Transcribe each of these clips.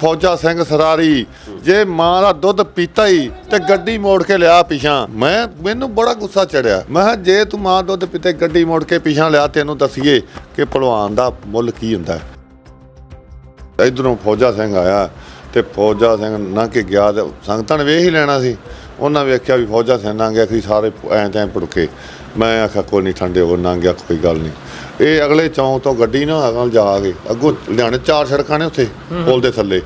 ਫੌਜਾ ਸਿੰਘ ਸਰਾਰੀ, ਜੇ ਮਾਂ ਦਾ ਦੁੱਧ ਪੀਤਾ ਹੀ ਤੇ ਗੱਡੀ ਮੋੜ ਕੇ ਲਿਆ ਪਿਛਾਂ ਮੈਂ ਮੈਨੂੰ ਬੜਾ ਗੁੱਸਾ ਚੜਿਆ। ਮੈਂ ਕਿਹਾ, ਜੇ ਤੂੰ ਮਾਂ ਦੁੱਧ ਪੀਤੇ, ਗੱਡੀ ਮੋੜ ਕੇ ਪਿਛਾਂ ਲਿਆ, ਤੈਨੂੰ ਦੱਸੀਏ ਕਿ ਭਲਵਾਨ ਦਾ ਮੁੱਲ ਕੀ ਹੁੰਦਾ ਇਧਰੋਂ ਫੌਜਾ ਸਿੰਘ ਆਇਆ ਤੇ ਫੌਜਾ ਸਿੰਘ ਨਾ ਕਿ ਗਿਆ ਤੇ ਸੰਗਤਾਂ ਨੇ ਵੇਖ ਹੀ ਲੈਣਾ ਸੀ। ਉਹਨਾਂ ਵੇਖਿਆ ਵੀ ਫੌਜਾ ਲੰਘ ਗਿਆ ਕਿ ਸਾਰੇ ਐਂ ਤੈਂ ਪੜਕੇ ਮੈਂ ਆਖਿਆ ਕੋਈ ਨਹੀਂ ਠੰਡੇ ਹੋ ਲੰਘ ਗਿਆ ਕੋਈ ਗੱਲ ਨਹੀਂ ਇਹ ਅਗਲੇ ਚੌਂਕ ਤੋਂ ਗੱਡੀ ਨਾ ਅਗਲ ਜਾ ਕੇ ਅੱਗੋਂ ਲਿਆਣੇ ਚਾਰ ਸੜਕਾਂ ਨੇ ਉੱਥੇ ਪੁਲ ਦੇ ਥੱਲੇ।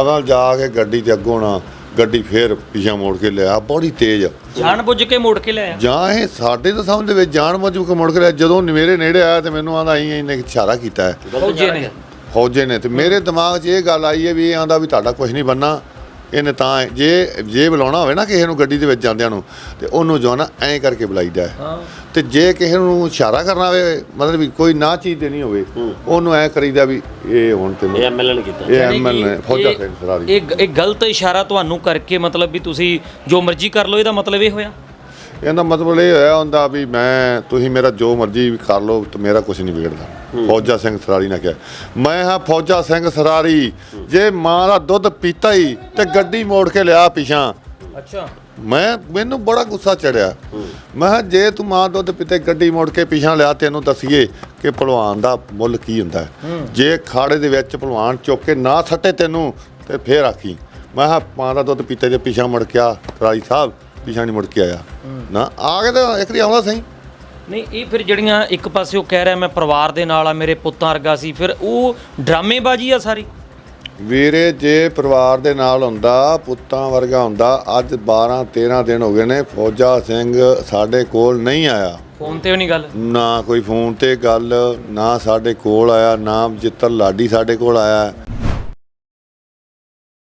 ਅਗਲ ਜਾ ਕੇ ਗੱਡੀ ਤੇ ਅੱਗੋਂ ਨਾ ਗੱਡੀ ਫੇਰ ਪਿਛਾ ਮੋੜ ਕੇ ਲਿਆ ਬੜੀ ਤੇਜ਼। ਜਾਣ ਬੁੱਝ ਕੇ ਮੋੜ ਕੇ ਲਿਆਇਆ। ਜਾਂ ਇਹ ਸਾਡੇ ਤਾਂ ਸਮਝ ਦੇ ਵਿੱਚ ਜਾਣ ਮਜੂ ਕੇ ਮੁੜ ਕੇ ਲਿਆ ਜਦੋਂ ਮੇਰੇ ਨੇੜੇ ਆਇਆ ਤੇ ਮੈਨੂੰ ਆਂਦਾ ਆਈ ਇਹਨੇ ਇਸ਼ਾਰਾ ਕੀਤਾ। ਹੈ ਫੌਜੀ ਨੇ। ਫੌਜੇ ਨੇ ਤੇ ਮੇਰੇ ਦਿਮਾਗ 'ਚ ਇਹ ਗੱਲ ਆਈ ਹੈ ਵੀ ਇਹ ਆਂਦਾ ਵੀ ਤੁਹਾਡਾ ਕੁਝ ਨਹੀਂ ਬੰਨਾ। ਇਹਨੇ ਤਾਂ ਜੇ ਜੇ ਬੁਲਾਉਣਾ ਹੋਵੇ ਨਾ ਕਿਸੇ ਨੂੰ ਗੱਡੀ ਦੇ ਵਿੱਚ ਜਾਂਦਿਆਂ ਨੂੰ ਤੇ ਉਹਨੂੰ ਜੋ ਨਾ ਐਂ ਕਰਕੇ ਬੁਲਾਈਦਾ ਹੈ। ਹਾਂ। ਤੇ ਜੇ ਕਿਸੇ ਨੂੰ ਇਸ਼ਾਰਾ ਕਰਨਾ ਹੋਵੇ ਮਤਲਬ ਵੀ ਕੋਈ ਨਾ ਚੀਜ਼ ਦੇਣੀ ਹੋਵੇ ਉਹਨੂੰ ਐਂ ਕਰੀਦਾ ਵੀ ਇਹ ਹੁਣ ਤੈਨੂੰ ਇਹ ਐਮਐਲਏ ਨੇ ਕੀਤਾ। ਇਹ ਯਾਨੀ ਐਮਐਲ ਕਿ ਨੇ ਫੌਜਾ ਇਹ- ਸਿੰਘ ਸਰਾਰੀ ਇਹ ਇਹ ਗਲਤ ਇਸ਼ਾਰਾ ਤੁਹਾਨੂੰ ਕਰਕੇ ਮਤਲਬ ਵੀ ਤੁਸੀਂ ਜੋ ਮਰਜ਼ੀ ਕਰ ਲਓ ਇਹਦਾ ਮਤਲਬ ਇਹ ਹੋਇਆ? ਇਹਦਾ ਮਤਲਬ ਇਹ ਹੋਇਆ ਹੁੰਦਾ ਵੀ ਮੈਂ ਤੁਸੀਂ ਮੇਰਾ ਜੋ ਮਰਜ਼ੀ ਵੀ ਕਰ ਲਓ ਤੇ ਮੇਰਾ ਕੁਝ ਨਹੀਂ ਵਿਗੜਦਾ। ਫੌਜਾ ਸਿੰਘ ਸਰਾਰੀ ਨੇ ਕਿਹਾ। ਮੈਂ ਹਾਂ ਫੌਜਾ ਸਿੰਘ ਸਰਾਰੀ। ਜੇ ਮਾਂ ਦਾ ਦੁੱਧ ਪੀਤਾ ਹੀ ਤੇ ਗੱਡੀ ਮੋੜ ਕੇ ਲਿਆ ਪਿਛਾਂ। ਅੱਛਾ। ਮੈਂ ਮੈਨੂੰ ਬੜਾ ਗੁੱਸਾ ਚੜਿਆ। ਮੈਂ ਕਿਹਾ ਜੇ ਤੂੰ ਮਾਂ ਦੁੱਧ ਪੀਤੇ ਗੱਡੀ ਮੋੜ ਕੇ ਪਿਛਾਂ ਲਿਆ ਤੈਨੂੰ ਦੱਸੀਏ ਕਿ ਭਲਵਾਨ ਦਾ ਮੁੱਲ ਕੀ ਹੁੰਦਾ। ਜੇ ਖਾੜੇ ਦੇ ਵਿੱਚ ਭਲਵਾਨ ਚੁੱਕ ਕੇ ਨਾ ਸੱਟੇ ਤੈਨੂੰ ਤੇ ਫੇਰ ਆਖੀ। ਮੈਂ ਕਿਹਾ ਮਾਂ ਦਾ ਦੁੱਧ ਪੀਤੇ ਜੇ ਪਿਛਾਂ ਮੁੜ ਕੇ ਆ ਰਾਜੀ ਸਾਹਿਬ ਪਿਛਾਂ ਨਹੀਂ ਮੁੜ ਕੇ ਆਇਆ। ਨਾ ਆ ਕੇ ਤਾਂ ਇੱਕ ਵਾਰੀ ਆਉਂਦਾ ਸਹੀ। ਨਹੀਂ ਇਹ ਫਿਰ ਜਿਹੜੀਆਂ ਇੱਕ ਪਾਸੇ ਉਹ ਕਹਿ ਰਿਹਾ ਮੈਂ ਪਰਿਵਾਰ ਦੇ ਨਾਲ ਆ ਮੇਰੇ ਪੁੱਤਾਂ ਵਰਗਾ ਸੀ ਫਿਰ ਉਹ ਡਰਾਮੇਬਾਜ਼ੀ ਆ ਸਾਰੀ? ਵੀਰੇ ਜੇ ਪਰਿਵਾਰ ਦੇ ਨਾਲ ਹੁੰਦਾ ਪੁੱਤਾਂ ਵਰਗਾ ਹੁੰਦਾ ਅੱਜ 12 13 ਦਿਨ ਹੋ ਗਏ ਨੇ ਫੌਜਾ ਸਿੰਘ ਸਾਡੇ ਕੋਲ ਨਹੀਂ ਆਇਆ। ਫੋਨ ਤੇ ਵੀ ਨਹੀਂ ਗੱਲ? ਨਾ ਕੋਈ ਫੋਨ ਤੇ ਗੱਲ ਨਾ ਸਾਡੇ ਕੋਲ ਆਇਆ ਨਾ ਜਿੱਤਰ ਲਾਡੀ ਸਾਡੇ ਕੋਲ ਆਇਆ।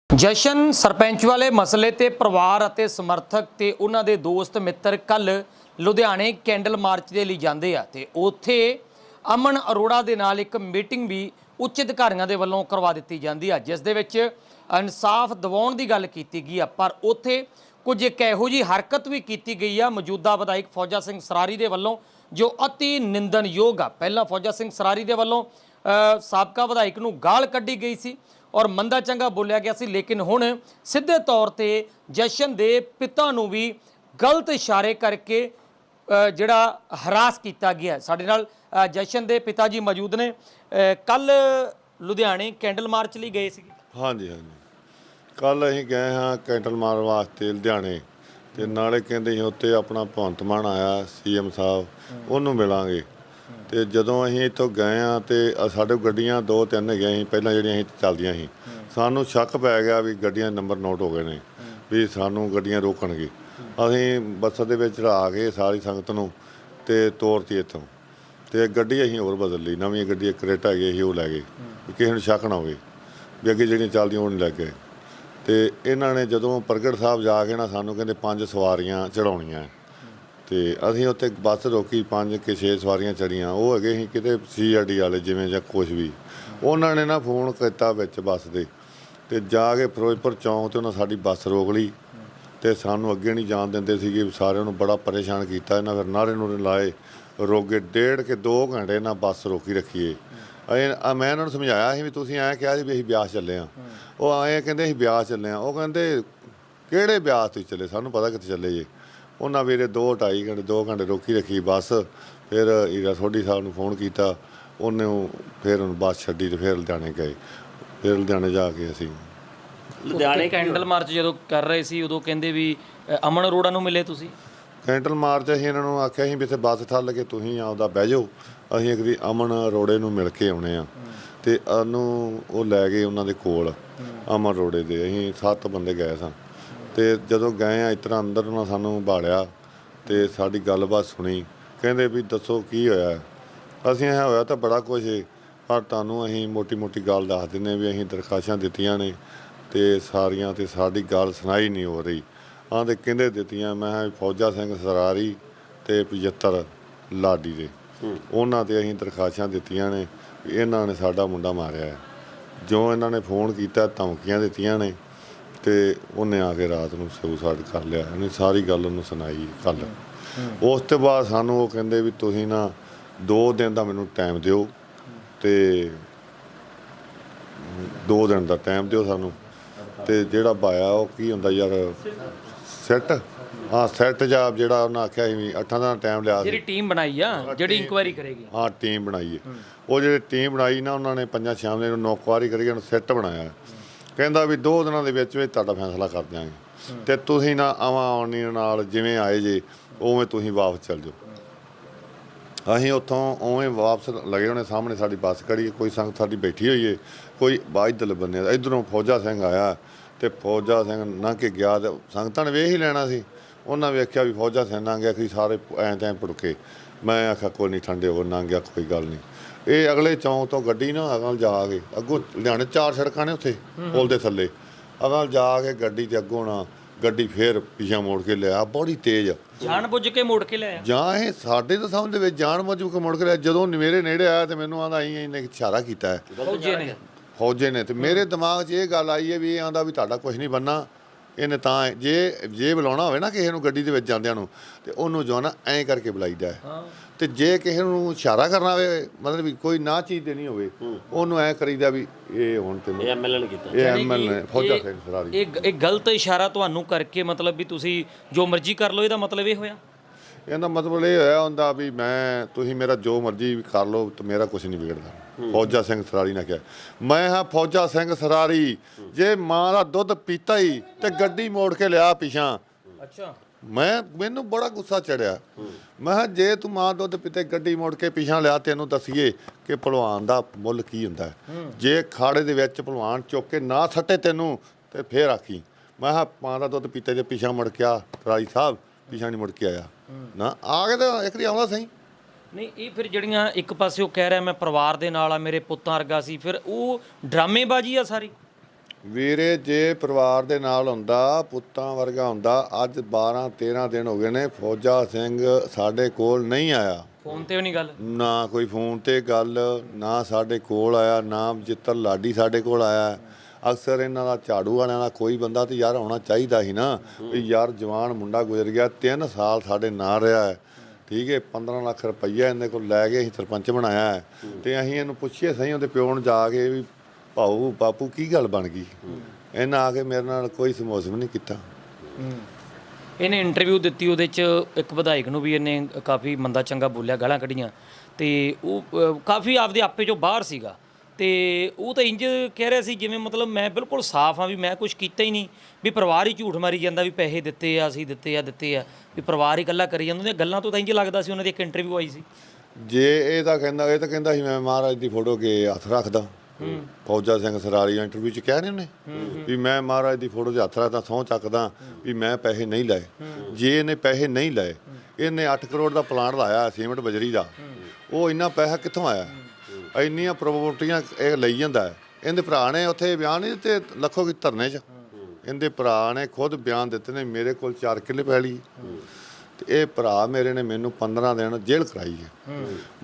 ਜਸ਼ਨ ਸਰਪੰਚ ਵਾਲੇ ਮਸਲੇ ਤੇ ਪਰਿਵਾਰ ਅਤੇ ਸਮਰਥਕ ਤੇ ਉਹਨਾਂ ਦੇ ਦੋਸਤ ਮਿੱਤਰ ਕੱਲ ਲੁਧਿਆਣੇ ਕੈਂਡਲ ਮਾਰਚ ਦੇ ਲਈ ਜਾਂਦੇ ਆ ਤੇ ਉੱਥੇ ਅਮਨ ਅਰੋੜਾ ਦੇ ਨਾਲ ਇੱਕ ਮੀਟਿੰਗ ਵੀ ਉੱਚ ਅਧਿਕਾਰੀਆਂ ਦੇ ਵੱਲੋਂ ਕਰਵਾ ਦਿੱਤੀ ਜਾਂਦੀ ਆ, ਜਿਸ ਦੇ ਵਿੱਚ ਇਨਸਾਫ ਦਿਵਾਉਣ ਦੀ ਗੱਲ ਕੀਤੀ ਗਈ ਆ, ਪਰ ਉੱਥੇ ਕੁਝ ਇੱਕ ਇਹੋ ਜੀ ਹਰਕਤ ਵੀ ਕੀਤੀ ਗਈ ਆ, ਮੌਜੂਦਾ ਵਿਧਾਇਕ ਫੌਜਾ ਸਿੰਘ ਸਰਾਰੀ ਦੇ ਵੱਲੋਂ, ਜੋ ਅਤੀ ਨਿੰਦਨਯੋਗ ਆ। ਪਹਿਲਾਂ ਫੌਜਾ ਸਿੰਘ ਸਰਾਰੀ ਦੇ ਵੱਲੋਂ ਸਾਬਕਾ ਵਿਧਾਇਕ ਨੂੰ ਗਾਲ ਕੱਢੀ ਗਈ ਸੀ ਔਰ ਮੰਦਾ ਚੰਗਾ ਬੋਲਿਆ ਗਿਆ ਸੀ, ਲੇਕਿਨ ਹੁਣ ਸਿੱਧੇ ਤੌਰ ਤੇ ਜਸ਼ਨ ਦੇ ਪਿਤਾ ਨੂੰ ਵੀ ਗਲਤ ਇਸ਼ਾਰੇ ਕਰਕੇ ਜਿਹੜਾ ਹਰਾਸ ਕੀਤਾ ਗਿਆ ਸਾਡੇ ਨਾਲ ਜਸ਼ਨ ਦੇ ਪਿਤਾ ਜੀ ਮੌਜੂਦ ਨੇ। ਕੱਲ ਲੁਧਿਆਣੇ ਕੈਂਡਲ ਮਾਰਚ ਲਈ ਗਏ ਸੀ ਹਾਂਜੀ ਹਾਂਜੀ। ਕੱਲ ਅਸੀਂ ਗਏ ਹਾਂ ਕੈਂਡਲ ਮਾਰਚ ਵਾਸਤੇ ਲੁਧਿਆਣੇ। ਤੇ ਨਾਲੇ ਕਹਿੰਦੇ ਸੀ ਉੱਤੇ ਆਪਣਾ ਭਗਵੰਤ ਮਾਨ ਆਇਆ ਸੀਐਮ ਸਾਹਿਬ, ਉਹਨੂੰ ਮਿਲਾਂਗੇ। ਤੇ ਜਦੋਂ ਅਸੀਂ ਇੱਥੋਂ ਗਏ ਆ ਤੇ ਸਾਡੇ ਗੱਡੀਆਂ ਦੋ ਤਿੰਨ ਹੈਗੀਆਂ ਸੀ, ਪਹਿਲਾਂ ਜਿਹੜੀਆਂ ਅਸੀਂ ਚੱਲਦੀਆਂ ਸੀ। ਸਾਨੂੰ ਸ਼ੱਕ ਪੈ ਗਿਆ ਵੀ ਗੱਡੀਆਂ ਨੰਬਰ ਨੋਟ ਹੋ ਗਏ ਨੇ, ਵੀ ਸਾਨੂੰ ਗੱਡੀਆਂ ਰੋਕਣਗੇ। ਅਸੀਂ ਬੱਸ ਦੇ ਵਿੱਚ ਚੜਾ ਕੇ ਸਾਰੀ ਸੰਗਤ ਨੂੰ ਤੇ ਤੋਰਤੀ ਇੱਥੋਂ। ਤੇ ਗੱਡੀ ਅਸੀਂ ਹੋਰ ਬਦਲ ਲਈ, ਨਵੀਂ ਗੱਡੀ ਕਰੇਟਾ ਗਈ, ਅਸੀਂ ਉਹ ਲੈ ਗਏ। ਵੀ ਕਿਸੇ ਨੂੰ ਸ਼ੱਕ ਨਾ ਹੋਵੇ, ਵੀ ਅੱਗੇ ਜਿਹੜੀਆਂ ਚੱਲਦੀਆਂ ਉਹ ਨਹੀਂ ਲੈ ਗਏ ਤੇ ਇਹਨਾਂ ਨੇ ਜਦੋਂ ਪ੍ਰਗਟ ਸਾਹਿਬ ਜਾ ਕੇ ਨਾ ਸਾਨੂੰ ਕਹਿੰਦੇ ਪੰਜ ਸਵਾਰੀਆਂ ਚੜਾਉਣੀਆਂ ਤੇ ਅਸੀਂ ਉੱਥੇ ਬੱਸ ਰੋਕੀ, ਪੰਜ ਕਿ ਛੇ ਸਵਾਰੀਆਂ ਚੜੀਆਂ ਉਹ ਹੈਗੇ ਸੀ ਕਿਤੇ ਸੀਆਰਡੀ ਵਾਲੇ ਜਿਵੇਂ ਜਾਂ ਕੁਝ ਵੀ। ਉਹਨਾਂ ਨੇ ਨਾ ਫੋਨ ਕੀਤਾ ਵਿੱਚ ਬੱਸ ਦੇ। ਤੇ ਜਾ ਕੇ ਫਿਰੋਜ਼ਪੁਰ ਚੌਂਕ ਤੇ ਉਹਨਾਂ ਸਾਡੀ ਬੱਸ ਰੋਕ ਲਈ। ਤੇ ਸਾਨੂੰ ਅੱਗੇ ਨਹੀਂ ਜਾਣ ਦਿੰਦੇ ਸੀਗੇ ਸਾਰਿਆਂ ਨੂੰ ਬੜਾ ਪਰੇਸ਼ਾਨ ਕੀਤਾ। ਇਹਨਾਂ ਫਿਰ ਨਾਰੇ ਨੂਰੇ ਲਾਏ, ਰੋਗੇ ਡੇਢ ਕੇ 2 ਘੰਟੇ ਨਾਲ ਬੱਸ ਰੋਕੀ ਰੱਖੀਏ ਅਸੀਂ ਮੈਂ ਇਹਨਾਂ ਨੂੰ ਸਮਝਾਇਆ ਸੀ ਵੀ ਤੁਸੀਂ ਐਂ ਕਿਹਾ ਸੀ ਵੀ ਅਸੀਂ ਬਿਆਸ ਚੱਲੇ ਆ। ਉਹ ਆਏ ਕਹਿੰਦੇ ਅਸੀਂ ਬਿਆਸ ਚੱਲੇ ਆ। ਉਹ ਕਹਿੰਦੇ ਕਿਹੜੇ ਬਿਆਸ ਤੁਸੀਂ ਚੱਲੇ? ਸਾਨੂੰ ਪਤਾ ਕਿੱਥੇ ਚੱਲੇ ਜੇ। ਉਹਨਾਂ ਵੀਰੇ 2 2.5 ਘੰਟੇ 2 ਘੰਟੇ ਰੋਕੀ ਰੱਖੀ ਬੱਸ। ਫਿਰ ਹੀਰਾ ਸੋਢੀ ਸਾਹਿਬ ਨੂੰ ਫੋਨ ਕੀਤਾ। ਉਹਨੇ ਫਿਰ ਉਹਨੂੰ ਬੱਸ ਛੱਡੀ ਤੇ ਫਿਰ ਲੁਧਿਆਣੇ ਗਏ। ਫਿਰ ਲੁਧਿਆਣੇ ਜਾ ਕੇ ਅਸੀਂ ਲੁਧਿਆਣੇ ਕੈਂਡਲ ਮਾਰਚ ਜਦੋਂ ਕਰ ਰਹੇ ਸੀ ਉਦੋਂ ਕਹਿੰਦੇ ਵੀ ਅਮਨ ਅਰੋੜਾ ਨੂੰ ਮਿਲੇ ਤੁਸੀਂ? ਕੈਂਟਲ ਮਾਰਚ ਅਸੀਂ ਇਹਨਾਂ ਨੂੰ ਆਖਿਆ ਸੀ ਵੀ ਇੱਥੇ ਬੱਸ ਥੱਲ ਕੇ ਤੁਸੀਂ ਆਪਦਾ ਬਹਿ ਜਾਓ। ਅਸੀਂ ਇੱਕ ਦੀ ਅਮਨ ਰੋੜੇ ਨੂੰ ਮਿਲ ਕੇ ਆਉਣੇ ਆ। ਤੇ ਉਹਨੂੰ ਉਹ ਲੈ ਗਏ ਉਹਨਾਂ ਦੇ ਕੋਲ ਅਮਨ ਰੋੜੇ ਦੇ। ਅਸੀਂ ਸੱਤ ਬੰਦੇ ਗਏ ਸਾਂ। ਤੇ ਜਦੋਂ ਗਏ ਆ ਇਤਨਾ ਅੰਦਰ ਉਹਨਾਂ ਸਾਨੂੰ ਬਾੜਿਆ ਤੇ ਸਾਡੀ ਗੱਲਬਾਤ ਸੁਣੀ। ਕਹਿੰਦੇ ਵੀ ਦੱਸੋ ਕੀ ਹੋਇਆ? ਅਸੀਂ ਇਹ ਹੋਇਆ ਤਾਂ ਬੜਾ ਕੁਝ ਹੈ ਪਰ ਤੁਹਾਨੂੰ ਅਸੀਂ ਮੋਟੀ ਮੋਟੀ ਗੱਲ ਦੱਸ ਦਿੰਨੇ ਵੀ ਅਸੀਂ ਦਰਖਾਸ਼ਾਂ ਦਿੱਤੀਆਂ ਨੇ। ਤੇ ਸਾਰੀਆਂ ਤੇ ਸਾਡੀ ਗੱਲ ਸੁਣਾਈ ਨਹੀਂ ਹੋ ਰਹੀ। ਆਹ ਤੇ ਕਹਿੰਦੇ ਦਿੱਤੀਆਂ ਮੈਂ ਕਿਹਾ ਫੌਜਾ ਸਿੰਘ ਸਰਾਰੀ ਤੇ 75 ਲਾਡੀ ਦੇ। ਉਹਨਾਂ ਤੇ ਅਸੀਂ ਦਰਖਾਸ਼ਾਂ ਦਿੱਤੀਆਂ ਨੇ ਵੀ ਇਹਨਾਂ ਨੇ ਸਾਡਾ ਮੁੰਡਾ ਮਾਰਿਆ ਹੈ। ਜੋ ਇਹਨਾਂ ਨੇ ਫੋਨ ਕੀਤਾ ਧਮਕੀਆਂ ਦਿੱਤੀਆਂ ਨੇ ਤੇ ਉਹਨੇ ਆ ਕੇ ਰਾਤ ਨੂੰ ਸੁਸਾਈਡ ਕਰ ਲਿਆ। ਇਹਨੇ ਸਾਰੀ ਗੱਲ ਉਹਨੂੰ ਸੁਣਾਈ ਕੱਲ ਉਸ ਤੋਂ ਬਾਅਦ ਸਾਨੂੰ ਉਹ ਕਹਿੰਦੇ ਵੀ ਤੁਸੀਂ ਨਾ 2 ਦਿਨ ਦਾ ਮੈਨੂੰ ਟਾਈਮ ਦਿਓ ਤੇ ਦੋ ਦਿਨ ਦਾ ਟਾਈਮ ਦਿਓ ਸਾਨੂੰ। ਤੇ ਜਿਹੜਾ ਬਾਇਆ ਉਹ ਕੀ ਹੁੰਦਾ ਯਾਰ? ਸੈੱਟ ਹਾਂ ਸੈੱਟ ਜਾਬ ਜਿਹੜਾ ਉਹਨਾਂ ਆਖਿਆ ਸੀ ਵੀ ਅੱਠਾਂ ਦਾ ਟਾਈਮ ਲਿਆ ਸੀ। ਜਿਹੜੀ ਟੀਮ ਬਣਾਈ ਆ ਜਿਹੜੀ ਇਨਕੁਆਇਰੀ ਕਰੇਗੀ। ਹਾਂ ਟੀਮ ਬਣਾਈ ਹੈ। ਉਹ ਜਿਹੜੇ ਟੀਮ ਬਣਾਈ ਨਾ ਉਹਨਾਂ ਨੇ ਪੰਜਾਂ ਛਾਂ ਦੇ ਨੂੰ ਨੌਕਵਾਰੀ ਕਰਕੇ ਉਹਨੂੰ ਸੈੱਟ ਬਣਾਇਆ। ਕਹਿੰਦਾ ਵੀ ਦੋ ਦਿਨਾਂ ਦੇ ਵਿੱਚ ਵਿੱਚ ਤੁਹਾਡਾ ਫੈਸਲਾ ਕਰ ਦਿਆਂਗੇ। ਤੇ ਤੁਸੀਂ ਨਾ ਆਵਾਂ ਆਉਣੀ ਨਾਲ ਜਿਵੇਂ ਆਏ ਜੇ ਉਵੇਂ ਤੁਸੀਂ ਵਾਪਸ ਚੱਲ ਜਾਓ। ਅਸੀਂ ਉੱਥੋਂ ਉਵੇਂ ਵਾਪਸ ਲਗੇ ਉਹਨੇ ਸਾਹਮਣੇ ਸਾਡੀ ਬੱਸ ਖੜੀ ਹੈ, ਕੋਈ ਸੰਗਤ ਸਾਡੀ ਬੈਠੀ ਹੋਈ ਏ ਕੋਈ ਬਾਈਦਲ ਬੰਨੇ ਦਾ ਇਧਰੋਂ ਫੌਜਾ ਸਿੰਘ ਆਇਆ। ਤੇ ਫੌਜਾ ਸਿੰਘ ਲੰਘ ਕੇ ਗਿਆ ਤੇ ਸੰਗਤਾਂ ਨੇ ਵੇਖ ਹੀ ਲੈਣਾ ਸੀ। ਉਹਨਾਂ ਵੇਖਿਆ ਵੀ ਫੌਜਾ ਸਿੰਘ ਲੰਘ ਗਿਆ ਕਿ ਸਾਰੇ ਐਂ ਤੈਂ ਪੁੜਕੇ ਮੈਂ ਆਖਿਆ ਕੋਈ ਨਹੀਂ ਠੰਡੇ ਹੋ ਲੰਘ ਗਿਆ ਕੋਈ ਗੱਲ ਨਹੀਂ। ਇਹ ਅਗਲੇ ਚੌਂਕ ਤੋਂ ਗੱਡੀ ਨਾ ਅਗਲ ਜਾ ਕੇ ਅੱਗੋਂ ਲੁਧਿਆਣੇ ਚਾਰ ਸੜਕਾਂ ਨੇ ਉੱਥੇ ਪੁਲ ਦੇ ਥੱਲੇ। ਅਗਲ ਜਾ ਕੇ ਗੱਡੀ ਤੇ ਅੱਗੋਂ ਨਾ ਗੱਡੀ ਫੇਰ ਪਿੱਛੇ ਮੋੜ ਕੇ ਲਿਆ ਬੜੀ ਤੇਜ਼। ਜਾਣ ਬੁੱਝ ਕੇ ਮੋੜ ਕੇ ਲਿਆਇਆ ਜਾਂ ਇਹ ਸਾਡੇ ਤਾਂ ਸਮਝ ਦੇ ਵਿੱਚ ਜਾਣ ਮਜੂ ਕੇ ਮੁੜ ਕੇ ਲਿਆ ਜਦੋਂ ਮੇਰੇ ਨੇੜੇ ਆਇਆ ਤੇ ਮੈਨੂੰ ਆਂਦਾ ਆਈ ਇਹਨੇ ਇਸ਼ਾਰਾ ਕੀਤਾ ਹੈ। ਫੌਜੇ ਨੇ ਤੇ ਮੇਰੇ ਦਿਮਾਗ 'ਚ ਇਹ ਗੱਲ ਆਈ ਹੈ ਵੀ ਇਹ ਆਂਦਾ ਵੀ ਤੁਹਾਡਾ ਕੁਝ ਨਹੀਂ ਬੰਨਾ। ਇਹਨੇ ਤਾਂ ਜੇ ਜੇ ਬੁਲਾਉਣਾ ਹੋਵੇ ਨਾ ਕਿਸੇ ਨੂੰ ਗੱਡੀ ਦੇ ਵਿੱਚ ਜਾਂਦਿਆਂ ਨੂੰ ਤੇ ਉਹਨੂੰ ਜੋ ਨਾ ਐਂ ਕਰਕੇ ਬੁਲਾਈਦਾ ਹੈ। ਤੇ ਜੇ ਕਿਸੇ ਨੂੰ ਇਸ਼ਾਰਾ ਕਰਨਾ ਹੋਵੇ ਮਤਲਬ ਵੀ ਕੋਈ ਨਾ ਚੀਜ਼ ਦੇਣੀ ਹੋਵੇ ਉਹਨੂੰ ਐਂ ਕਰੀਦਾ ਵੀ ਇਹ ਹੁਣ ਤੈਨੂੰ ਇਹ ਐਮਐਲਏ ਨੇ ਕੀਤਾ। ਇਹ ਐਮਐਲ ਨੇ ਫੌਜਾ ਸਿੰਘ ਸਰਾਰੀ ਇਹ ਇਹ ਗਲਤ ਇਸ਼ਾਰਾ ਤੁਹਾਨੂੰ ਕਰਕੇ ਮਤਲਬ ਵੀ ਤੁਸੀਂ ਜੋ ਮਰਜ਼ੀ ਕਰ ਲਓ ਇਹਦਾ ਮਤਲਬ ਇਹ ਹੋਇਆ? ਇਹਦਾ ਮਤਲਬ ਇਹ ਹੋਇਆ ਹੁੰਦਾ ਵੀ ਮੈਂ ਤੁਸੀਂ ਮੇਰਾ ਜੋ ਮਰਜ਼ੀ ਕਰ ਲਓ ਤੇ ਮੇਰਾ ਕੁਝ ਨਹੀਂ ਵਿਗੜਦਾ। ਫੌਜਾ ਸਿੰਘ ਸਰਾਰੀ ਨੇ ਕਿਹਾ। ਮੈਂ ਹਾਂ ਫੌਜਾ ਸਿੰਘ ਸਰਾਰੀ। ਜੇ ਮਾਂ ਦਾ ਦੁੱਧ ਪੀਤਾ ਹੀ ਤੇ ਗੱਡੀ ਮੋੜ ਕੇ ਲਿਆ ਪਿਛਾਂ ਅੱਛਾ। ਮੈਂ ਮੈਨੂੰ ਬੜਾ ਗੁੱਸਾ ਚੜਿਆ। ਮੈਂ ਕਿਹਾ ਜੇ ਤੂੰ ਮਾਂ ਦੁੱਧ ਪੀਤੇ ਗੱਡੀ ਮੋੜ ਕੇ ਪਿਛਾਂ ਲਿਆ ਤੈਨੂੰ ਦਸੀਏ ਕਿ ਭਲਵਾਨ ਦਾ ਮੁੱਲ ਕੀ ਹੁੰਦਾ। ਜੇ ਖਾੜੇ ਦੇ ਵਿੱਚ ਭਲਵਾਨ ਚੁੱਕ ਕੇ ਨਾ ਸੱਟੇ ਤੈਨੂੰ ਤੇ ਫੇਰ ਆਖੀ। ਮੈਂ ਕਿਹਾ ਮਾਂ ਦਾ ਦੁੱਧ ਪੀਤੇ ਜੇ ਪਿਛਾਂ ਮੁੜ ਕੇ ਆ ਰਾਈ ਸਾਹਿਬ ਪਿਛਾਂ ਨਹੀਂ ਮੁੜ ਕੇ ਆਇਆ। ਨਾ ਆ ਕੇ ਤਾਂ ਇੱਕ ਵਾਰੀ ਆਉਂਦਾ ਸਹੀ। ਨਹੀਂ ਇਹ ਫਿਰ ਜਿਹੜੀਆਂ ਇੱਕ ਪਾਸੇ ਉਹ ਕਹਿ ਰਿਹਾ ਮੈਂ ਪਰਿਵਾਰ ਦੇ ਨਾਲ ਆ ਮੇਰੇ ਪੁੱਤਾਂ ਵਰਗਾ ਸੀ ਫਿਰ ਉਹ ਡਰਾਮੇਬਾਜ਼ੀ ਆ ਸਾਰੀ? ਵੀਰੇ ਜੇ ਪਰਿਵਾਰ ਦੇ ਨਾਲ ਹੁੰਦਾ ਪੁੱਤਾਂ ਵਰਗਾ ਹੁੰਦਾ ਅੱਜ 12 13 ਦਿਨ ਹੋ ਗਏ ਨੇ ਫੌਜਾ ਸਿੰਘ ਸਾਡੇ ਕੋਲ ਨਹੀਂ ਆਇਆ। ਫੋਨ ਤੇ ਉਹ ਨਹੀਂ ਗੱਲ? ਨਾ ਕੋਈ ਫੋਨ ਤੇ ਗੱਲ ਨਾ ਸਾਡੇ ਕੋਲ ਆਇਆ ਨਾ ਜਿੱਤਰ ਲਾਡੀ ਸਾਡੇ ਕੋਲ ਆਇਆ। ਅਕਸਰ ਇਹਨਾਂ ਦਾ ਝਾੜੂ ਵਾਲਿਆਂ ਦਾ ਕੋਈ ਬੰਦਾ ਤੇ ਯਾਰ ਆਉਣਾ ਚਾਹੀਦਾ ਸੀ ਨਾ ਵੀ ਯਾਰ ਜਵਾਨ ਮੁੰਡਾ ਗੁਜ਼ਰ ਗਿਆ 3 ਸਾਲ ਸਾਡੇ ਨਾਲ ਰਿਹਾ ਹੈ। ਠੀਕ ਹੈ 15 ਲੱਖ ਰੁਪਈਆ ਇਹਦੇ ਕੋਲ ਲੈ ਕੇ ਅਸੀਂ ਸਰਪੰਚ ਬਣਾਇਆ ਹੈ। ਤੇ ਅਸੀਂ ਇਹਨੂੰ ਪੁੱਛੀਏ ਸਹੀ ਉਹਦੇ ਪਿਓ ਨੂੰ ਜਾ ਕੇ ਵੀ ਭਾਊ ਬਾਪੂ ਕੀ ਗੱਲ ਬਣ ਗਈ? ਇਹਨਾਂ ਆ ਕੇ ਮੇਰੇ ਨਾਲ ਕੋਈ ਸਮੋਸਮ ਨਹੀਂ ਕੀਤਾ। ਇਹਨੇ ਇੰਟਰਵਿਊ ਦਿੱਤੀ ਉਹਦੇ ਚ ਇੱਕ ਵਿਧਾਇਕ ਨੂੰ ਵੀ ਇਹਨੇ ਕਾਫੀ ਮੰਦਾ ਚੰਗਾ ਬੋਲਿਆ ਗਾਲਾਂ ਕੱਢੀਆਂ। ਤੇ ਉਹ ਅ, ਕਾਫੀ ਆਪਦੇ ਆਪੇ ਚੋਂ ਬਾਹਰ ਸੀਗਾ। ਤੇ ਉਹ ਤਾਂ ਇੰਜ ਕਹਿ ਰਿਹਾ ਸੀ ਜਿਵੇਂ ਮਤਲਬ ਮੈਂ ਬਿਲਕੁਲ ਸਾਫ਼ ਆ ਵੀ ਮੈਂ ਕੁਝ ਕੀਤਾ ਹੀ ਨਹੀਂ। ਵੀ ਪਰਿਵਾਰ ਹੀ ਝੂਠ ਮਾਰੀ ਜਾਂਦਾ ਵੀ ਪੈਸੇ ਦਿੱਤੇ ਆ ਅਸੀਂ ਦਿੱਤੇ ਆ ਦਿੱਤੇ ਆ। ਵੀ ਪਰਿਵਾਰ ਹੀ ਇਕੱਲਾ ਕਰੀ ਜਾਂਦਾ। ਉਹਦੀਆਂ ਗੱਲਾਂ ਤੋਂ ਤਾਂ ਇੰਜ ਲੱਗਦਾ ਸੀ ਉਹਨਾਂ ਦੀ ਇੱਕ ਇੰਟਰਵਿਊ ਆਈ ਸੀ। ਜੇ ਇਹ ਤਾਂ ਕਹਿੰਦਾ ਇਹ ਤਾਂ ਕਹਿੰਦਾ ਸੀ ਮੈਂ ਮਹਾਰਾਜ ਦੀ ਫੋਟੋ ਕੇ ਹੱਥ ਰੱਖਦਾ। ਫੌਜਾ ਸਿੰਘ ਸਰਾਰੀ ਇੰਟਰਵਿਊ ਚ ਕਿਹਾ ਨਹੀਂ ਉਹਨੇ? ਵੀ ਮੈਂ ਮਹਾਰਾਜ ਦੀ ਫੋਟੋ 'ਚ ਹੱਥ ਰੱਖਦਾ ਸਹੁੰ ਚੱਕਦਾ ਵੀ ਮੈਂ ਪੈਸੇ ਨਹੀਂ ਲਏ। ਜੇ ਇਹਨੇ ਪੈਸੇ ਨਹੀਂ ਲਏ ਇਹਨੇ 8 ਕਰੋੜ ਦਾ ਪਲਾਨ ਲਾਇਆ ਸੀਮੈਂਟ ਬਜਰੀ ਦਾ। ਉਹ ਇੰਨਾ ਪੈਸਾ ਕਿੱਥੋਂ ਆਇਆ? ਇੰਨੀਆਂ ਪ੍ਰੋਪਰਟੀਆਂ ਇਹ ਲਈ ਜਾਂਦਾ ਹੈ। ਇਹਦੇ ਭਰਾ ਨੇ ਉੱਥੇ ਬਿਆਨ ਨਹੀਂ ਦਿੱਤੇ ਲੱਖੋ ਕੀ ਧਰਨੇ 'ਚ। ਇਹਦੇ ਭਰਾ ਨੇ ਖੁਦ ਬਿਆਨ ਦਿੱਤੇ ਨੇ ਮੇਰੇ ਕੋਲ 4 ਕਿੱਲੇ ਪੈਲੀ। ਤੇ ਇਹ ਭਰਾ ਮੇਰੇ ਨੇ ਮੈਨੂੰ 15 ਦਿਨ ਜੇਲ੍ਹ ਕਰਾਈ ਹੈ।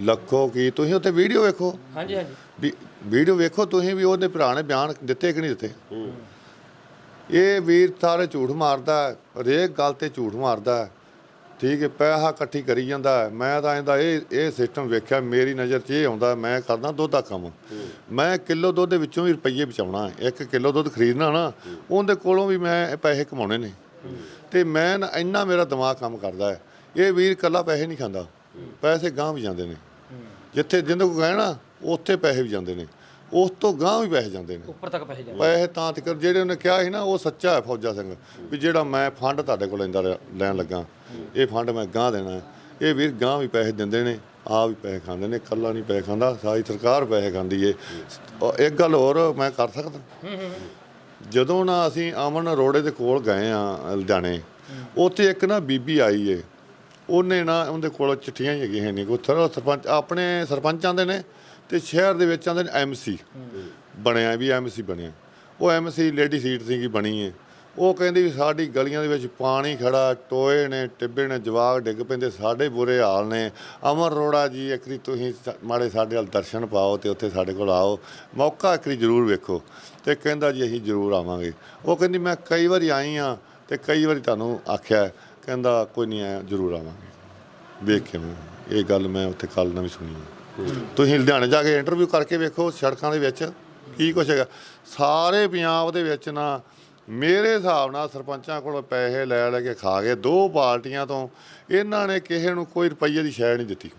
ਲੱਖੋ ਕੀ ਤੁਸੀਂ ਉੱਥੇ ਵੀਡੀਓ ਵੇਖੋ। ਹਾਂਜੀ ਹਾਂਜੀ। ਵੀਡੀਓ ਵੇਖੋ ਤੁਸੀਂ ਵੀ ਉਹਦੇ ਭਰਾ ਨੇ ਬਿਆਨ ਦਿੱਤੇ ਕਿ ਨਹੀਂ ਦਿੱਤੇ। ਇਹ ਵੀਰ ਸਾਰੇ ਝੂਠ ਮਾਰਦਾ ਹਰੇਕ ਗੱਲ ਤੇ ਝੂਠ ਮਾਰਦਾ। ਹੈ। ਠੀਕ ਹੈ ਪੈਸਾ ਇਕੱਠੀ ਕਰੀ ਜਾਂਦਾ। ਮੈਂ ਤਾਂ ਇਹਦਾ ਇਹ ਇਹ ਸਿਸਟਮ ਵੇਖਿਆ ਮੇਰੀ ਨਜ਼ਰ 'ਚ ਇਹ ਆਉਂਦਾ ਮੈਂ ਕਰਦਾ ਦੁੱਧ ਦਾ ਕੰਮ। ਮੈਂ ਕਿਲੋ ਦੁੱਧ ਦੇ ਵਿੱਚੋਂ ਵੀ ਰੁਪਈਏ ਬਚਾਉਣਾ। ਇੱਕ ਕਿਲੋ ਦੁੱਧ ਖਰੀਦਣਾ ਨਾ ਉਹਦੇ ਕੋਲੋਂ ਵੀ ਮੈਂ ਪੈਸੇ ਕਮਾਉਣੇ ਨੇ। ਤੇ ਮੈਂ ਨਾ ਇੰਨਾ ਮੇਰਾ ਦਿਮਾਗ ਕੰਮ ਕਰਦਾ ਹੈ। ਇਹ ਵੀਰ ਇਕੱਲਾ ਪੈਸੇ ਨਹੀਂ ਖਾਂਦਾ। ਪੈਸੇ ਗਾਂਹ ਵੀ ਜਾਂਦੇ ਨੇ। ਜਿੱਥੇ ਜਿੰਦੇ ਕੋ ਨਾ ਉੱਥੇ ਪੈਸੇ ਵੀ ਜਾਂਦੇ ਨੇ। ਉਸ ਤੋਂ ਗਾਂਹ ਵੀ ਪੈਸੇ ਜਾਂਦੇ ਨੇ। ਉੱਪਰ ਤੱਕ ਪੈਸੇ ਜਾਂਦੇ ਪੈਸੇ ਤਾਂ ਤੱਕ ਜਿਹੜੇ ਉਹਨੇ ਕਿਹਾ ਸੀ ਨਾ ਉਹ ਸੱਚਾ ਹੈ ਫੌਜਾ ਸਿੰਘ। ਵੀ ਜਿਹੜਾ ਮੈਂ ਫੰਡ ਤੁਹਾਡੇ ਕੋਲ ਲੈਂਦਾ ਲੈਣ ਲੱਗਾ। ਇਹ ਫੰਡ ਮੈਂ ਗਾਂਹ ਦੇਣਾ ਹੈ। ਇਹ ਵੀਰ ਗਾਂਹ ਵੀ ਪੈਸੇ ਦਿੰਦੇ ਨੇ, ਆਪ ਵੀ ਪੈਸੇ ਖਾਂਦੇ ਨੇ, ਇਕੱਲਾ ਨਹੀਂ ਪੈਸੇ ਖਾਂਦਾ, ਸਾਰੀ ਸਰਕਾਰ ਪੈਸੇ ਖਾਂਦੀ ਏ। ਔਰ ਇੱਕ ਗੱਲ ਹੋਰ ਮੈਂ ਕਰ ਸਕਦਾ। ਜਦੋਂ ਨਾ ਅਸੀਂ ਅਮਨ ਰੋੜੇ ਦੇ ਕੋਲ ਗਏ ਆ ਲੁਧਿਆਣੇ, ਉੱਥੇ ਇੱਕ ਨਾ ਬੀਬੀ ਆਈ ਏ। ਉਹਨੇ ਨਾ ਉਹਦੇ ਕੋਲ ਚਿੱਠੀਆਂ ਹੀ ਹੈਗੀਆਂ ਨਹੀਂ ਕੋਈ ਥਰ ਸਰਪੰਚ, ਆਪਣੇ ਸਰਪੰਚ ਆਂਦੇ ਨੇ ਤੇ ਸ਼ਹਿਰ ਦੇ ਵਿੱਚ ਆਂਦੇ ਨੇ ਐਮਸੀ ਬਣਿਆ ਵੀ ਐਮਸੀ ਬਣਿਆ। ਉਹ ਐਮਸੀ ਲੇਡੀ ਸੀਟ ਸੀਗੀ ਬਣੀ ਏ। ਉਹ ਕਹਿੰਦੀ ਵੀ ਸਾਡੀ ਗਲੀਆਂ ਦੇ ਵਿੱਚ ਪਾਣੀ ਖੜਾ, ਟੋਏ ਨੇ, ਟਿੱਬੇ ਨੇ ਜਵਾਗ ਡਿੱਗ ਪੈਂਦੇ, ਸਾਡੇ ਬੁਰੇ ਹਾਲ ਨੇ। ਅਮਰ ਰੋੜਾ ਜੀ ਇੱਕਰੀ ਤੁਸੀਂ ਮਾੜੇ ਸਾਡੇ ਨਾਲ ਦਰਸ਼ਨ ਪਾਓ ਤੇ ਉੱਥੇ ਸਾਡੇ ਕੋਲ ਆਓ। ਮੌਕਾ ਇੱਕਰੀ ਜ਼ਰੂਰ ਵੇਖੋ ਤੇ ਕਹਿੰਦਾ ਜੀ, ਅਸੀਂ ਜ਼ਰੂਰ ਆਵਾਂਗੇ। ਉਹ ਕਹਿੰਦੀ, ਮੈਂ ਕਈ ਵਾਰੀ ਆਈ ਆ ਤੇ ਕਈ ਵਾਰੀ ਤੁਹਾਨੂੰ ਆਖਿਆ ਕਹਿੰਦਾ, ਕੋਈ ਨਹੀਂ, ਆਇਆ, ਜ਼ਰੂਰ ਆਵਾਂਗੇ। ਵੇਖ ਕੇ ਮੈਂ, ਇਹ ਗੱਲ ਮੈਂ ਉੱਥੇ ਕੱਲ ਨਾ ਵੀ ਸੁਣੀ ਤੁਸੀਂ ਲੁਧਿਆਣੇ ਜਾ ਕੇ ਇੰਟਰਵਿਊ ਕਰਕੇ ਵੇਖੋ ਸੜਕਾਂ ਦੇ ਵਿੱਚ ਕੀ ਕੁਛ ਹੈਗਾ। ਸਾਰੇ ਪੰਜਾਬ ਦੇ ਵਿੱਚ ਨਾ ਮੇਰੇ ਹਿਸਾਬ ਨਾਲ ਸਰਪੰਚਾਂ ਕੋਲੋਂ ਪੈਸੇ ਲੈ ਲੈ ਕੇ ਖਾ ਗਏ ਦੋ ਪਾਰਟੀਆਂ ਤੋਂ। ਇਹਨਾਂ ਨੇ ਕਿਸੇ ਨੂੰ ਕੋਈ ਰੁਪਈਏ ਦੀ ਸ਼ੈ ਨਹੀਂ ਦਿੱਤੀ।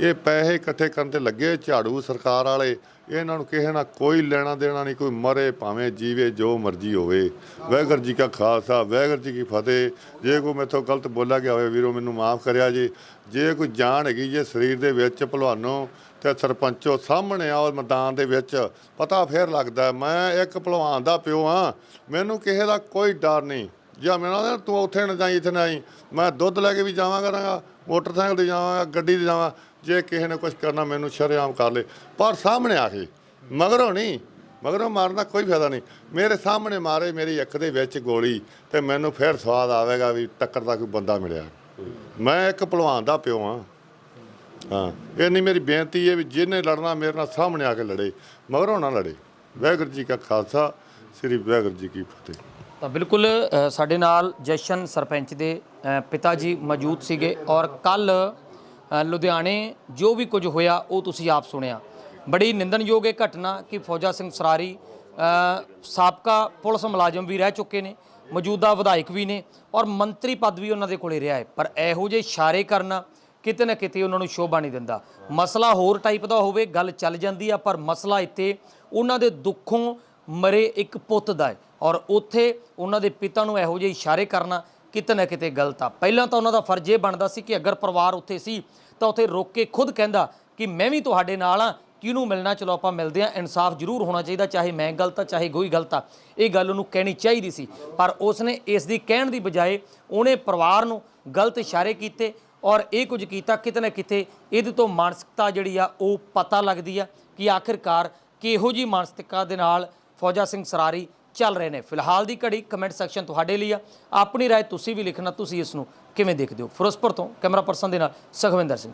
ਇਹ ਪੈਸੇ ਇਕੱਠੇ ਕਰਨ ਤੇ ਲੱਗੇ ਝਾੜੂ ਸਰਕਾਰ ਵਾਲੇ। ਇਹਨਾਂ ਨੂੰ ਕਿਸੇ ਨਾਲ ਕੋਈ ਲੈਣਾ ਦੇਣਾ ਨਹੀਂ, ਕੋਈ ਮਰੇ, ਭਾਵੇਂ ਜੀਵੇ, ਜੋ ਮਰਜ਼ੀ ਹੋਵੇ। ਵਾਹਿਗੁਰੂ ਜੀ ਕਾ ਖਾਲਸਾ, ਵਾਹਿਗੁਰੂ ਜੀ ਕੀ ਫਤਿਹ। ਜੇ ਕੋਈ ਮੇਥੋਂ ਗਲਤ ਬੋਲਿਆ ਗਿਆ ਹੋਵੇ, ਵੀਰੋ, ਮੈਨੂੰ ਮਾਫ ਕਰਿਆ ਜੀ। ਜੇ ਕੋਈ ਜਾਣ ਹੈਗੀ ਜੇ ਸਰੀਰ ਦੇ ਵਿੱਚ ਭਲਵਾਨੋ, ਤੇ ਸਰਪੰਚੋ ਸਾਹਮਣੇ ਆਓ ਮੈਦਾਨ ਦੇ ਵਿੱਚ, ਪਤਾ ਫੇਰ ਲੱਗਦਾ, ਮੈਂ ਇੱਕ ਭਲਵਾਨ ਦਾ ਪਿਓ ਆ ਮੈਨੂੰ ਕਿਸੇ ਦਾ ਕੋਈ ਡਰ ਨਹੀਂ। ਜਾਂ ਮੈਂ ਕਹਿੰਦਾ ਤੂੰ ਉੱਥੇ ਨਾ ਜਾਈ, ਇੱਥੇ ਨਾ ਆਈ। ਮੈਂ ਦੁੱਧ ਲੈ ਕੇ ਵੀ ਜਾਵਾਂ ਕਰਾਂਗਾ ਮੋਟਰਸਾਈਕਲ ਤੇ ਜਾਵਾਂਗਾ, ਗੱਡੀ ਤੇ ਜਾਵਾਂ, ਜੇ ਕਿਸੇ ਨੇ ਕੁਝ ਕਰਨਾ ਮੈਨੂੰ ਸ਼ਰੇਆਮ ਕਰ ਲੇ। ਪਰ ਸਾਹਮਣੇ ਆ ਕੇ, ਮਗਰੋਂ ਨਹੀਂ, ਮਗਰੋਂ ਮਾਰਨ ਦਾ ਕੋਈ ਫਾਇਦਾ ਨਹੀਂ। ਮੇਰੇ ਸਾਹਮਣੇ ਮਾਰੇ ਮੇਰੀ ਅੱਖ ਦੇ ਵਿੱਚ ਗੋਲੀ ਤੇ ਮੈਨੂੰ ਫਿਰ ਸਵਾਦ ਆਵੇਗਾ ਵੀ ਟੱਕਰ ਦਾ ਕੋਈ ਬੰਦਾ ਮਿਲਿਆ। ਮੈਂ ਇੱਕ ਭਲਵਾਨ ਦਾ ਪਿਓ ਆ ਹਾਂ ਇਹ ਨਹੀਂ ਮੇਰੀ ਬੇਨਤੀ ਹੈ ਵੀ ਜਿਹਨੇ ਲੜਨਾ ਮੇਰੇ ਨਾਲ ਸਾਹਮਣੇ ਆ ਕੇ ਲੜੇ, ਮਗਰੋਂ ਨਾ ਲੜੇ। ਵਾਹਿਗੁਰੂ ਜੀ ਕਾ ਖਾਲਸਾ, ਸ੍ਰੀ ਵਾਹਿਗੁਰੂ ਜੀ ਕੀ ਫਤਿਹ। ਤਾਂ ਬਿਲਕੁਲ ਸਾਡੇ ਨਾਲ ਜਸ਼ਨ ਸਰਪੰਚ ਦੇ ਪਿਤਾ ਜੀ ਮੌਜੂਦ ਸੀਗੇ ਔਰ ਕੱਲ ਲੁਧਿਆਣੇ ਜੋ ਵੀ ਕੁਝ ਹੋਇਆ ਉਹ ਤੁਸੀਂ ਆਪ ਸੁਣਿਆ। ਬੜੀ ਨਿੰਦਣਯੋਗ ਇਹ ਘਟਨਾ ਕਿ ਫੌਜਾ ਸਿੰਘ ਸਰਾਰੀ ਸਾਬਕਾ ਪੁਲਿਸ ਮੁਲਾਜ਼ਮ ਵੀ ਰਹਿ ਚੁੱਕੇ ਨੇ, ਮੌਜੂਦਾ ਵਿਧਾਇਕ ਵੀ ਨੇ ਔਰ ਮੰਤਰੀ ਪਦ ਵੀ ਉਹਨਾਂ ਦੇ ਕੋਲੇ ਰਿਹਾ ਹੈ। ਪਰ ਇਹੋ ਜਿਹੇ ਇਸ਼ਾਰੇ ਕਰਨਾ ਕਿਤੇ ਨਾ ਕਿਤੇ ਉਹਨਾਂ ਨੂੰ ਸ਼ੋਭਾ ਨਹੀਂ ਦਿੰਦਾ। ਮਸਲਾ ਹੋਰ ਟਾਈਪ ਦਾ ਹੋਵੇ, ਗੱਲ ਚੱਲ ਜਾਂਦੀ ਆ, ਪਰ ਮਸਲਾ ਇੱਥੇ ਉਹਨਾਂ ਦੇ ਦੁੱਖੋਂ ਮਰੇ ਇੱਕ ਪੁੱਤ ਦਾ ਹੈ। ਔਰ ਉੱਥੇ ਉਹਨਾਂ ਦੇ ਪਿਤਾ ਨੂੰ ਇਹੋ ਜਿਹੇ ਇਸ਼ਾਰੇ ਕਰਨਾ ਕਿਤੇ ਨਾ ਕਿਤੇ ਗਲਤ ਆ। ਪਹਿਲਾਂ ਤਾਂ ਉਹਨਾਂ ਦਾ ਫਰਜ਼ ਇਹ ਬਣਦਾ ਸੀ ਕਿ ਅਗਰ ਪਰਿਵਾਰ ਉੱਥੇ ਸੀ, ਤਾਂ ਉੱਥੇ ਰੋਕ ਕੇ ਖੁਦ ਕਹਿੰਦਾ ਕਿ ਮੈਂ ਵੀ ਤੁਹਾਡੇ ਨਾਲ ਆ ਕਿਹਨੂੰ ਮਿਲਣਾ? ਚਲੋ ਆਪਾਂ ਮਿਲਦੇ ਆ ਇਨਸਾਫ ਜ਼ਰੂਰ ਹੋਣਾ ਚਾਹੀਦਾ, ਚਾਹੇ ਮੈਂ ਗਲਤ ਆ, ਚਾਹੇ ਕੋਈ ਗਲਤ ਆ। ਇਹ ਗੱਲ ਉਹਨੂੰ ਕਹਿਣੀ ਚਾਹੀਦੀ ਸੀ। ਪਰ ਉਸਨੇ ਇਸ ਦੀ ਕਹਿਣ ਦੀ ਬਜਾਏ ਉਹਨੇ ਪਰਿਵਾਰ ਨੂੰ ਗਲਤ ਇਸ਼ਾਰੇ ਕੀਤੇ ਔਰ ਇਹ ਕੁਝ ਕੀਤਾ ਕਿਤੇ ਨਾ ਕਿਤੇ ਇਹਦੇ ਤੋਂ ਮਾਨਸਿਕਤਾ ਜਿਹੜੀ ਆ, ਉਹ ਪਤਾ ਲੱਗਦੀ ਆ ਕਿ ਆਖਿਰਕਾਰ ਕਿਹੋ ਜੀ ਮਾਨਸਿਕਤਾ ਦੇ ਨਾਲ ਫੌਜਾ ਸਿੰਘ ਸਰਾਰੀ ਚੱਲ ਰਹੇ ਨੇ ਫਿਲਹਾਲ ਦੀ ਘੜੀ ਕਮੈਂਟ ਸੈਕਸ਼ਨ ਤੁਹਾਡੇ ਲਈ ਆ ਆਪਣੀ رائے ਤੁਸੀਂ ਵੀ ਲਿਖਣਾ ਤੁਸੀਂ ਇਸ ਨੂੰ ਕਿਵੇਂ ਦੇਖਦੇ ਹੋ ਫਿਰੋਜ਼ਪੁਰ ਤੋਂ ਕੈਮਰਾ ਪਰਸਨ ਦੇ ਨਾਲ ਸੁਖਵਿੰਦਰ ਸਿੰਘ